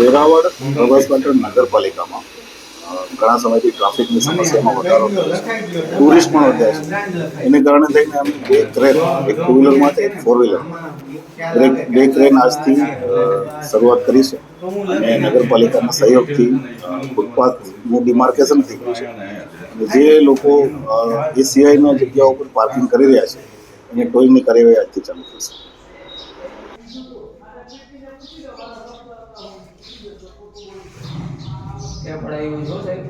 વેરાવળ બસપાટણ નગરપાલિકામાં. ઘણા સમયથી ટ્રાફિકની સમસ્યામાં વધારો થયો છે. ટુરિસ્ટ પણ વધ્યા છે. એને કારણે થઈને અમે બે ક્રેન એક ટુ વ્હીલરમાં એક ફોર વ્હીલર બે ક્રેન આજથી શરૂઆત કરીશું અને નગરપાલિકાના સહયોગથી ફૂટપાથનું ડિમાર્કેશન થઈ ગયું છે. જે લોકો એ સિવાયના જગ્યાઓ પર પાર્કિંગ કરી રહ્યા છે, એને ટોઈંગની કાર્યવાહી આજથી ચાલુ થશે કે પડાયું છો. સાહેબ